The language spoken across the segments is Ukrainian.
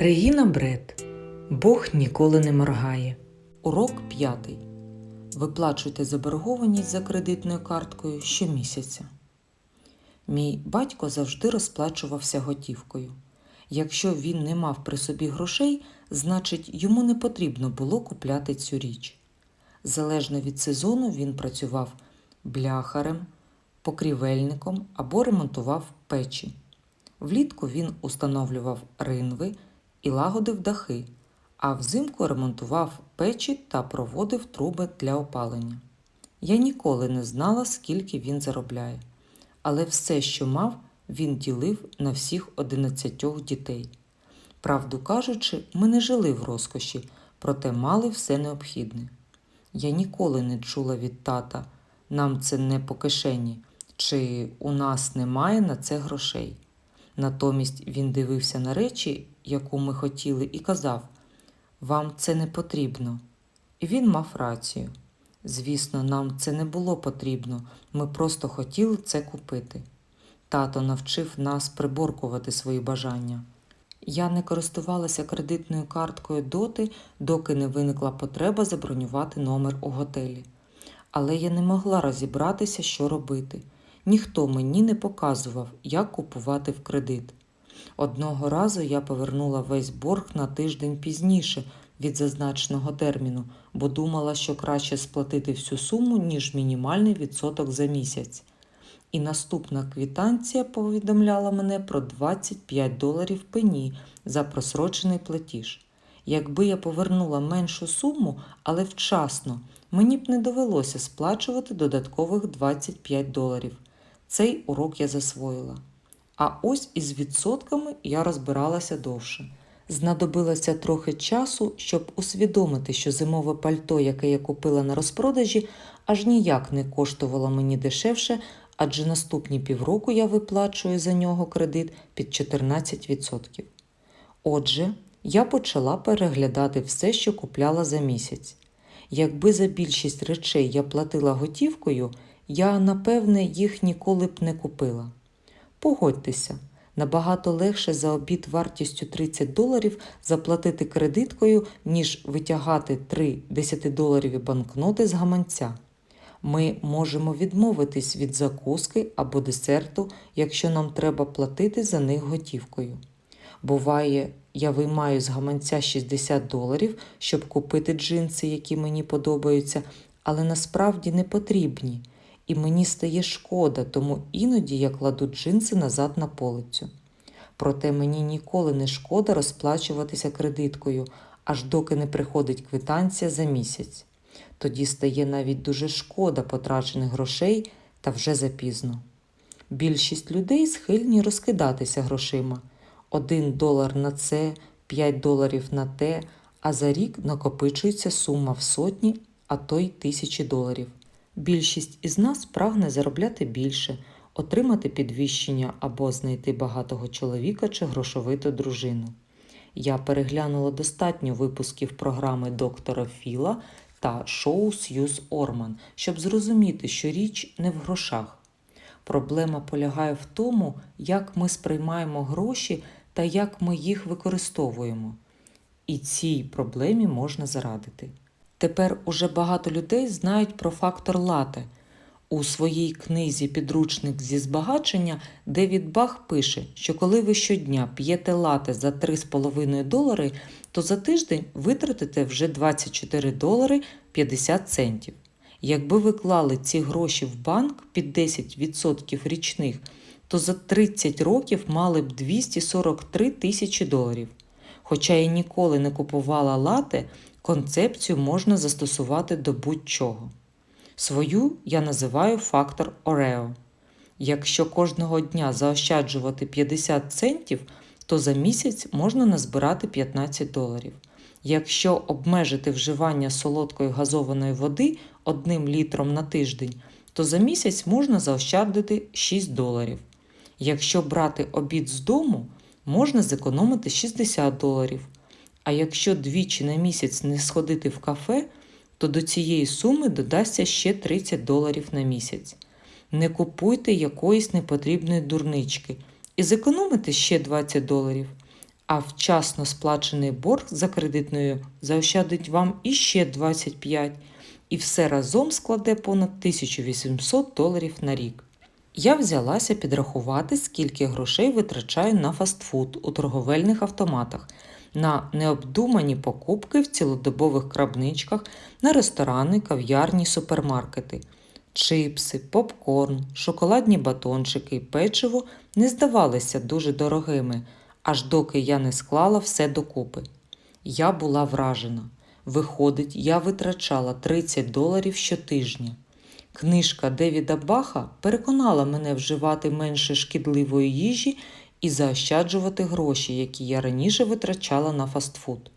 Регіна Бред. Бог ніколи не моргає. Урок п'ятий. Виплачуйте заборгованість за кредитною карткою щомісяця. Мій батько завжди розплачувався готівкою. Якщо він не мав при собі грошей, значить йому не потрібно було купляти цю річ. Залежно від сезону він працював бляхарем, покрівельником або ремонтував печі. Влітку він установлював ринви і лагодив дахи, а взимку ремонтував печі та проводив труби для опалення. Я ніколи не знала, скільки він заробляє, але все, що мав, він ділив на всіх одинадцятьох дітей. Правду кажучи, ми не жили в розкоші, проте мали все необхідне. Я ніколи не чула від тата нам це не по кишені, чи у нас немає на це грошей. Натомість він дивився на речі, яку ми хотіли, і казав: Вам це не потрібно. І він мав рацію. Звісно, нам це не було потрібно, ми просто хотіли це купити. Тато навчив нас приборкувати свої бажання. Я не користувалася кредитною карткою доти, доки не виникла потреба забронювати номер у готелі. Але я не могла розібратися, що робити. Ніхто мені не показував, як купувати в кредит. Одного разу я повернула весь борг на тиждень пізніше від зазначеного терміну, бо думала, що краще сплатити всю суму, ніж мінімальний відсоток за місяць. І наступна квітанція повідомляла мене про 25 доларів пені за просрочений платіж. Якби я повернула меншу суму, але вчасно, мені б не довелося сплачувати додаткових 25 доларів. Цей урок я засвоїла. А ось із відсотками я розбиралася довше. Знадобилося трохи часу, щоб усвідомити, що зимове пальто, яке я купила на розпродажі, аж ніяк не коштувало мені дешевше, адже наступні півроку я виплачую за нього кредит під 14%. Отже, я почала переглядати все, що купляла за місяць. Якби за більшість речей я платила готівкою, я, напевне, їх ніколи б не купила. Погодьтеся, набагато легше за обід вартістю 30 доларів заплатити кредиткою, ніж витягати 3 10-доларові банкноти з гаманця. Ми можемо відмовитись від закуски або десерту, якщо нам треба платити за них готівкою. Буває, я виймаю з гаманця 60 доларів, щоб купити джинси, які мені подобаються, але насправді не потрібні, і мені стає шкода, тому іноді я кладу джинси назад на полицю. Проте мені ніколи не шкода розплачуватися кредиткою, аж доки не приходить квитанція за місяць. Тоді стає навіть дуже шкода потрачених грошей та вже запізно. Більшість людей схильні розкидатися грошима. Один долар на це, 5 доларів на те, а за рік накопичується сума в сотні, а то й тисячі доларів. Більшість із нас прагне заробляти більше, отримати підвищення або знайти багатого чоловіка чи грошовиту дружину. Я переглянула достатньо випусків програми доктора Філа та шоу Сьюз Орман, щоб зрозуміти, що річ не в грошах. Проблема полягає в тому, як ми сприймаємо гроші та як ми їх використовуємо. І цій проблемі можна зарадити. Тепер уже багато людей знають про фактор лате. У своїй книзі Підручник зі збагачення Девід Бах пише, що коли ви щодня п'єте лате за 3,5 долари, то за тиждень витратите вже 24 долари 50 центів. Якби ви клали ці гроші в банк під 10% річних, то за 30 років мали б 243 тисячі доларів. Хоча я ніколи не купувала лате, концепцію можна застосувати до будь-чого. Свою я називаю фактор Орео. Якщо кожного дня заощаджувати 50 центів, то за місяць можна назбирати 15 доларів. Якщо обмежити вживання солодкої газованої води одним літром на тиждень, то за місяць можна заощадити 6 доларів. Якщо брати обід з дому, можна зекономити 60 доларів. А якщо двічі на місяць не сходити в кафе, то до цієї суми додасться ще 30 доларів на місяць. Не купуйте якоїсь непотрібної дурнички і зекономите ще 20 доларів. а вчасно сплачений борг за кредитною заощадить вам іще 25 і все разом складе понад 1800 доларів на рік. Я взялася підрахувати, скільки грошей витрачаю на фастфуд у торговельних автоматах, на необдумані покупки в цілодобових крабничках, на ресторани, кав'ярні, супермаркети. Чипси, попкорн, шоколадні батончики, печиво не здавалися дуже дорогими, аж доки я не склала все докупи. Я була вражена. Виходить, я витрачала 30 доларів щотижня. Книжка Девіда Баха переконала мене вживати менше шкідливої їжі і заощаджувати гроші, які я раніше витрачала на фастфуд.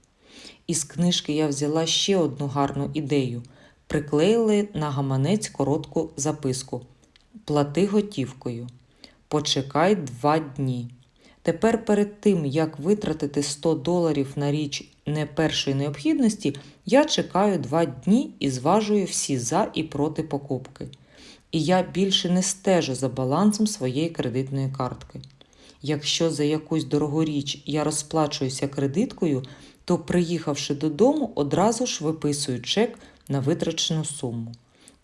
Із книжки я взяла ще одну гарну ідею приклеїли на гаманець коротку записку Плати готівкою. Почекай два дні. Тепер перед тим, як витратити 100 доларів на річ не першої необхідності, я чекаю два дні і зважую всі за і проти покупки. І я більше не стежу за балансом своєї кредитної картки. Якщо за якусь дорогу річ я розплачуюся кредиткою, то, приїхавши додому, одразу ж виписую чек на витрачену суму.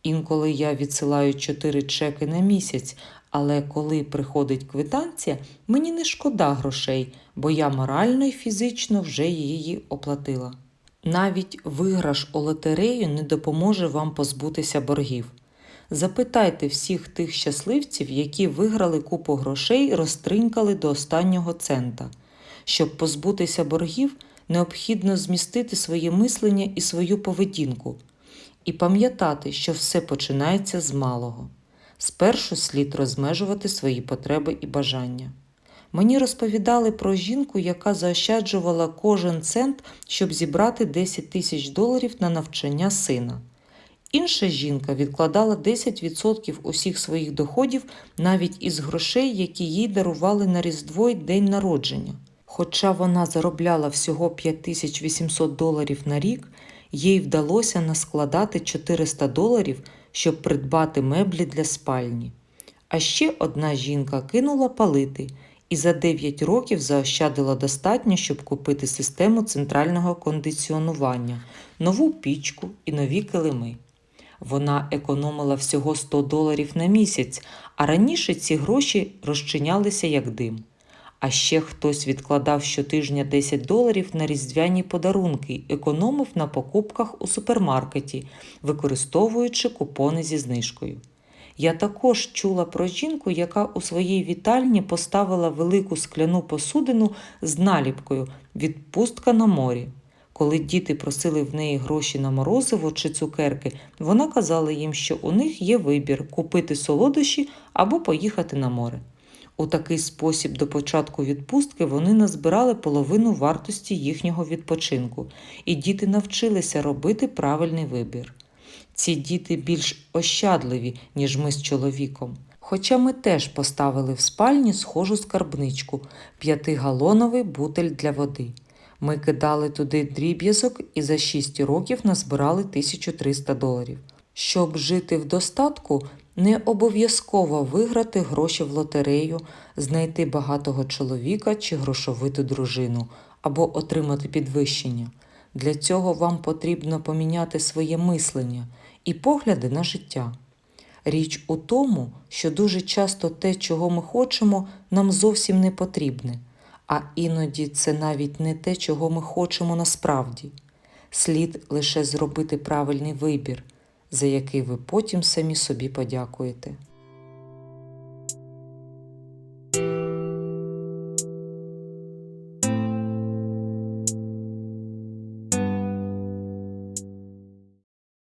Інколи я відсилаю 4 чеки на місяць, але коли приходить квитанція, мені не шкода грошей, бо я морально і фізично вже її оплатила. Навіть виграш у лотерею не допоможе вам позбутися боргів. Запитайте всіх тих щасливців, які виграли купу грошей розтринькали до останнього цента. Щоб позбутися боргів, необхідно змістити своє мислення і свою поведінку, і пам'ятати, що все починається з малого. Спершу слід розмежувати свої потреби і бажання. Мені розповідали про жінку, яка заощаджувала кожен цент, щоб зібрати 10 тисяч доларів на навчання сина. Інша жінка відкладала 10% усіх своїх доходів навіть із грошей, які їй дарували на Різдво й день народження. Хоча вона заробляла всього 5800 доларів на рік, їй вдалося наскладати 400 доларів, щоб придбати меблі для спальні. А ще одна жінка кинула палити і за 9 років заощадила достатньо, щоб купити систему центрального кондиціонування, нову пічку і нові килими. Вона економила всього 100 доларів на місяць, а раніше ці гроші розчинялися як дим. А ще хтось відкладав щотижня 10 доларів на різдвяні подарунки, економив на покупках у супермаркеті, використовуючи купони зі знижкою. Я також чула про жінку, яка у своїй вітальні поставила велику скляну посудину з наліпкою Відпустка на морі. Коли діти просили в неї гроші на морозиво чи цукерки, вона казала їм, що у них є вибір купити солодощі або поїхати на море. У такий спосіб до початку відпустки вони назбирали половину вартості їхнього відпочинку, і діти навчилися робити правильний вибір. Ці діти більш ощадливі, ніж ми з чоловіком. Хоча ми теж поставили в спальні схожу скарбничку п'ятигалоновий бутель для води. Ми кидали туди дріб'язок і за 6 років назбирали 1300 доларів. Щоб жити в достатку, не обов'язково виграти гроші в лотерею, знайти багатого чоловіка чи грошовиту дружину або отримати підвищення. Для цього вам потрібно поміняти своє мислення і погляди на життя. Річ у тому, що дуже часто те, чого ми хочемо, нам зовсім не потрібне, а іноді це навіть не те, чого ми хочемо насправді. Слід лише зробити правильний вибір, за який ви потім самі собі подякуєте.